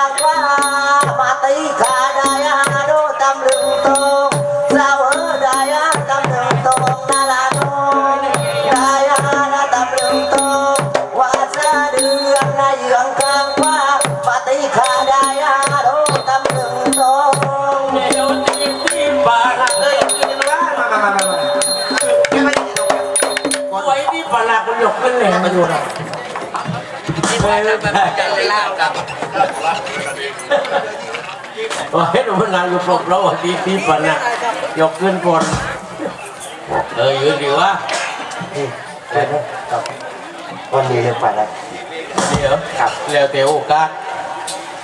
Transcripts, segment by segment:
ากว่ามาตีขาดายาโดตำลึงตงสาวดายาตำลึงตงนาลาโนดายานาตำลึงตงวาซาเดืองนเยืองกลว่ามาตีขาดายาโดตำลึงตรงไปที่ฝรั่งมันหยกขึ้นเลยมาดูหน่อย กับว่าเห็นมันนานอยู่ปลกแล้วดีที่ปันน่ะยกขึ้นก่อนเออยืนดีวะไปนะครับวันนี้เลยไปแล้วเดี๋ยวครับแล้วแต่โอกาส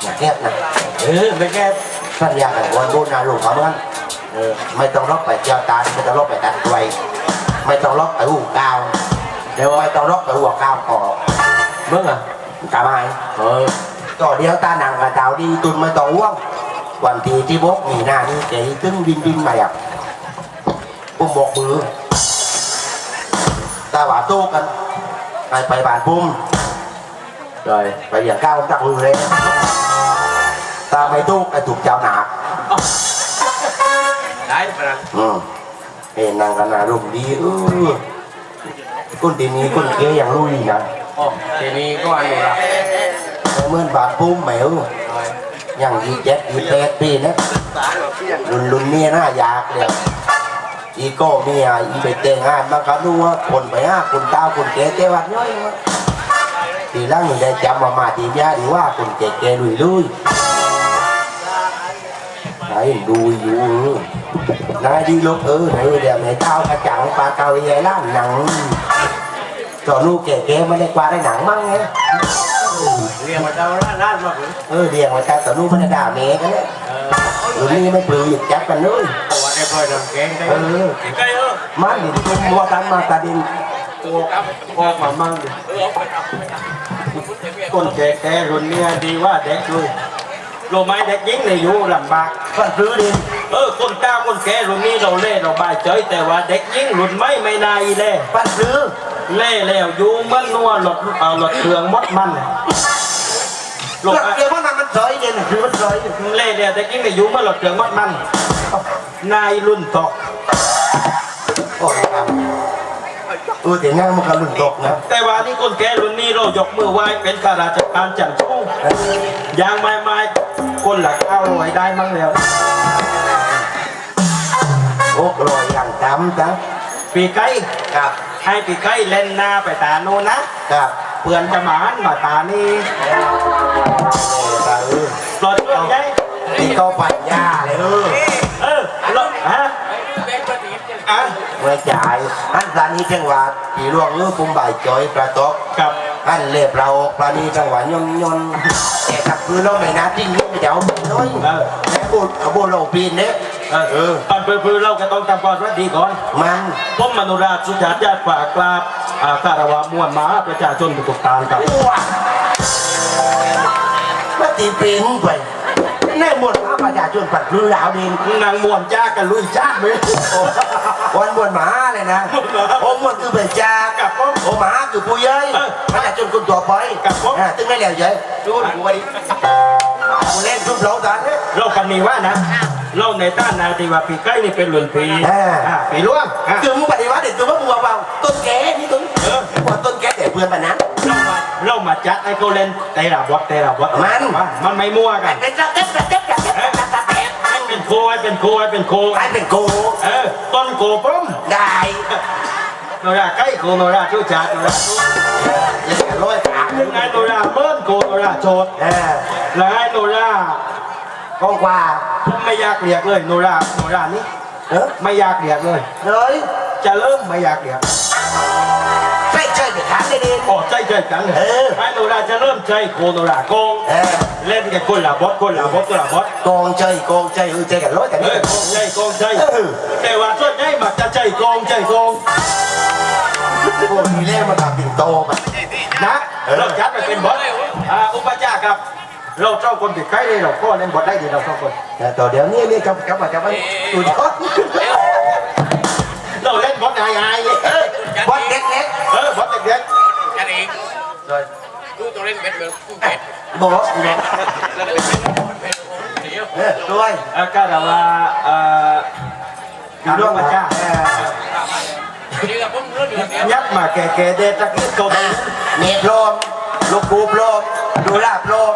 อย่าแค่นะเออไม่แก้สัญญากันวันโบนาลูกเขาเมือนเออไม่ต้องล็อกไปเจ้าตาไม่ต้องล็อกไปตัดไวไม่ต้องล็อกไปหูกาวเดี๋ยวไม่ต้องล็อกไปหัวกาวก่อมึง อะกาไม้เออก็เดี๋ยวตาหนังกับดาวดีตุนไม่ต้องห่วงวันที่ที่บกมีหน้านี่เจ๋ตึ้งบินบินมาอะปุ่มบอกมือตาหวาโต้กัน ไปไปบานปุ่มเลยไปอย่างก้าวจักมือเลยตาไม่โต้ไอ้ถูกเจ้าหนาได้ปะนะอืมเห็นนางกันนารุมดีเออก้นตีนี้ก้นเกยอย่างลุยนะโอ้ ทีนี้ก็อันนี้ละแต่เมื่อบาดปุ่มแหมวอย่างยีเจ็ดยีแปดปีนะรุนรุนเมียหน้าอยากเลยอีโก้เมียอีไปเตงงานมาเขาดูว่าคนไปห้าคนตาคนเก๋เตวัดย่อยทีล่างหนึ่งได้จำมามาทียาดีว่าคนเก๋เก๋ลุยลุยไหนดูอยู่นายดีลกเออไหนเดี๋ยวไหนเท้ากระจังปลาเกาใหญ่ล่างหนัง ตอนนู้เก๋เก๋ไม่ได้กว่าได้หนังมั้งไงเรียกมาเจ้าร้านร้านมาเลยเออเรียงไว้ตาตอนนู้ไม่ได้ด่าเมย์กันเนี่ยเออรุ่นนี้ไม่ปลือหยิบจับกันเลยตัวไอ้พ่อยทำแกงได้เออใกล้เออมันหลินตุ้มมัวกันมาตาดินตัวออกมามั่งดิคนแก่แก่รุ่นเนี้ยดีว่าเด็กด้วยโลไม้เด็กยิ่งเลยอยู่ลำบากก็ซื้อดินเออคนเก้าคนแก่รุ่นนี้เราเล่เราบายเฉยแต่ว่าเด็กยิ่งรุ่นไม่ไม่นายเล่ปั้นซื้อ เล่แล้วอยู่มันนัวหลดเอาหลดเครื่องมดมันลเรื่องงเกี่ยวว่ามันมันซอยเด่นคือมันซอยเล่เนี่ยเด็กยิ่งเลยอยู่มันหลดเครื่องมดมัน นายรุ่นตกโอ้ยครับเออแต่งานมันก็ลุ่นตกนะ แต่ว่านี่คนแก่รุ่นนี้เรายกมือไหว้เป็นข้าราชการจันทร์ชู้ยางไม้ไม้คนหลักเอาไว้ได้มั้งแล้วโอ้ลอยอย่างจำจ้ะ ปีไก่ครับ ให้ปีไก่เล่นหน้าไปตาโน่นนะครับเพื่อนจะหมานมาตานี่เออตาเออปลดเรื่องไงที่เขาปัญญาเลยเออเออแลวฮะแบงค์ประดิษฐ์อะไม่จ่ายอันสานี้จังหวัดที่ร่วงเลือปุ่มใบจอยประตกกับอันเล็บเราปลานีจังหวะยนยนแต่กับคือเราไม่นาทิ้งนี่ไม่จะเอาน้อยเออแม่บุญเอาบุญเราปีนเนี่ย เออเออตอนเพื่อเราก็ต้องทำก่อนว่าดีก่อน มัน ผมมนุราชสุจาตญาติฝากกราบอาคารวะมวลมาประชาชนทุกๆทานครับว้าว่าตีปีนไปแน่หมดพระประชาชนปัดคือดาวดินนางมวลจ้ากันลุยจ้าไหมวันบวนหมาเลยนะผมมันคือเป็นจ่ากับผมโอหมาคือผู้เย้ยประชาชนคนตัวไปกับผมตึงไม่แล้วเย้ยดูดูไปดิกูเล่นทุบเราตอนนี้เรากันนี้ว่านะ เราในต้านนาทีว่าปีใกล้นี่เป็นหลุนปีอ่า อ่าปีร่วงอะคือมึงปฏิวัติเด็ดตัวมึงว่าต้นแก่นี่ต้นเออว่าต้นแก่แต่เพื่อนมันนะเรามาเรามาจัดให้เขาเล่นเตะระบดเตะระบดมัน ว่ามันไม่มั่วกันเป็นกระเต็บกระเต็บกระเต็บกระเต็บกระเต็บให้เป็นโคให้เป็นโคให้เป็นโคกลายเป็นโกเออต้นโกป้อมได้โนราใกล้โกโนราชูจัดโนรายังจะร้อยขายังไงโนราเบิ้ลโกโนราโจดเออแล้วให้โนราก็ว่า ผมไม่อยากเรียกเลยโนราโนรานี่เออไม่อยากเรียกเลยเฮ้ยจะเริ่มไม่อยากเรียกใช่ใช่ไปขายเลยดิโอ้ใจใจกันเลยเออให้โนราจะเริ่มใจโกโนราโกง เออเล่นกับคนละบดคนละบดคนละบดโกงใจโกงใจเออใจกันร้อยแต่เฮ้นี่ยโกงใจโกงใจเออแต่ว่าส่วนใหญ่มักจะใจโกงใจโกงพวกนี้เล่นมาทำปิ่นโตมานะเออเราจัดไปเป็นบดอ่าอุปจาครับ เราเจ้าคนติดใครเลยเราก็เล่นบดได้ดีเราเจ้าคนแต่ต่อเดี๋ยวนี้นี่กับกับกับมันดูยอดเราเล่นบดอายๆเลยเออบอลเล็กเล็กเออบดเด็กกันเองดูตัวเล่นเบ็ดเบ็ดกูเบ็ดๆบอสเล็กแล้วเบ็ดเบ็ดเดี๋ยวเออด้วยๆอาการว่าเอ่อการอุปจาเออเดี๋ยวผมเรื่องเดือดเดี๋ยวยัดมาแก่ๆเด็ดตะกี้เขาอะเนตโลมลูกกูโปรมดูลาโปรม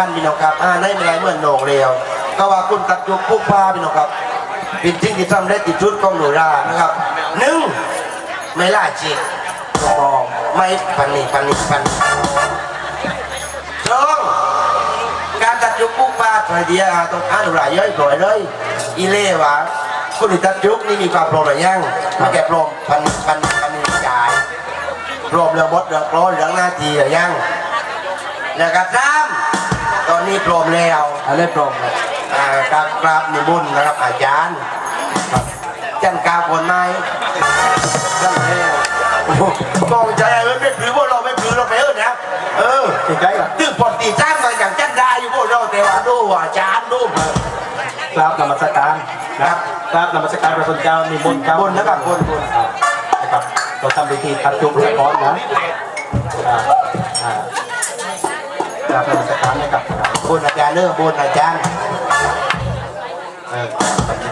คัญพี่น้องครับอ่าในเวลาเมื่อโหนงเรียว ก็ว่าคุณตักยุกผู้พาพี่น้องครับเป็นสิ่งที่ทำได้ติดชุดของหนูรานะครับหนึ่งไม่ล่าจิตมองไม่ปันนี่ปันนี่ปันสองการตัดยุกผู้พาไอเดียต้องอ่านหนูราย่อยปล่อยเลยอีเล่วะคุณตัดยุกนี่มีความโปร่งหรือยังม่แก่โปร่งปันปันปันนี่จ่ายโปร่งเรื่องบดเรื่องโปรยเรื่องหน้าทีหรือยังนะครับซ้ำ อนนี้พร้อมแล้วอะไรพร้อมครับอ่ากราบกราบนิมนต์นะครับอาจารย์ครับจันกาวคนไหมจันแล้วโอ้โหกองใจเออไม่ถือพวกเราไม่ถือเราไปเออนะเออติดใจกับตึกปอดตีจ้างมาอย่างจันได้อยู่พวกเราแต่ว่าดูว่าอาจารย์ดูกราบนมัสการนะครับกราบนมัสการพระคุณเจ้ามีมนต์เจ้าบนนะครับบนบนนะครับเราทำพิธีทัดจุกสะท้อนนะ กราบนมัสการะกับบนอาจารย์เนอะบนอาจารย์เออน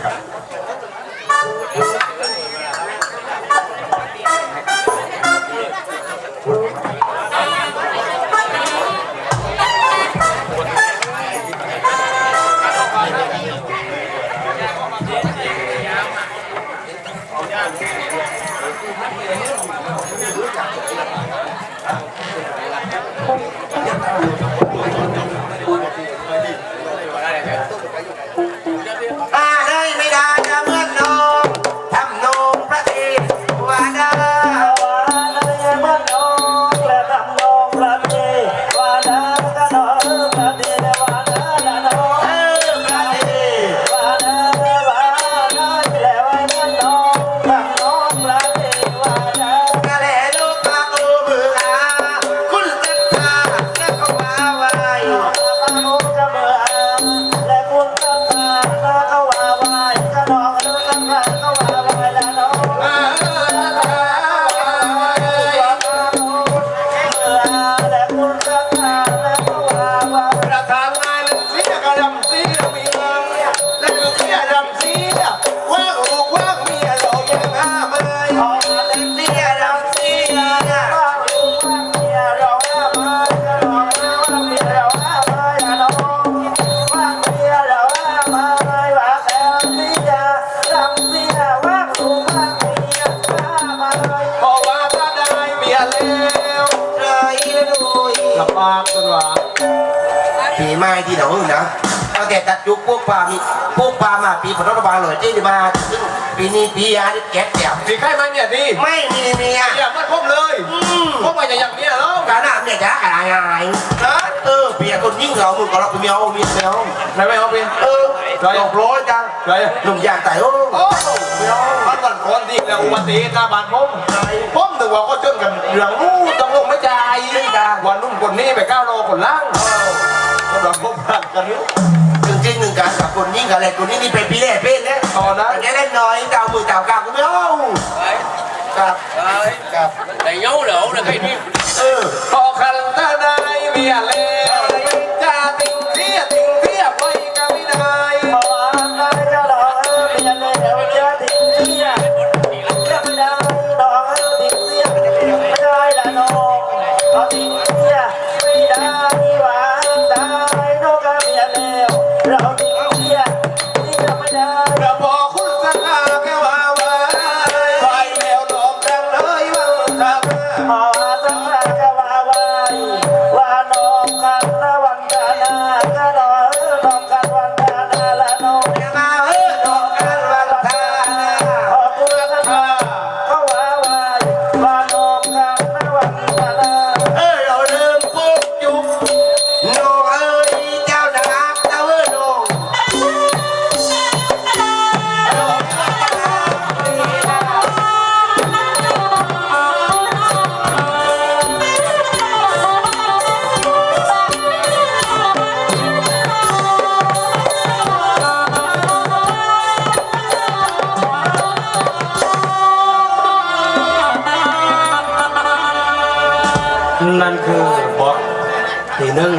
แล้วเลยดูอีลำบากจนว่าปีใหม่ที่หนูนะตั้งแต่ตัดยุคพวกปลามีพวกปลามาปีพนธบาลเลยที่มาซึ่งปีนี้ปีอาทิตย์แก๊สเดียวมีใครไหมเมียดีไม่มีเมียอยากมาพบเลยพบมาอย่างอย่างเนี้ยแล้วการน้ำเนี่ยจะอะไรอะไรนะเออเปียคนยิ่งเรามึงก็รับเมียเอาเมียเมียไหนไม่เอาเป็นเออหลอกร้อยจังไรหนุ่มยางแต่โอ้โอ้มันวันก่อนที่แล้วอุบัติเหตุหน้าบ้านผมผม นึกว่าก็เจอกันเรื่องนู้นต้องลงไม่จ่าวันนุ่มคนนี้ไปก้าวโลคนล่างก็แบบพบกันกันนี้จริงๆหนึ่งการกับคนยิ่งกับอะไรคนนี้นี่เป็นปีแรกเป็นนะตอนนั้นแค่เล่นน้อยเต่ามือเต่ากากูไม่เอาครับครับ Thầy nhấu lỗ là cái đi เออ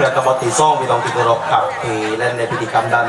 และก็บทที่สองพี่ต้องที่เคารพครับที่เล่นในพิธีกรรมด้าน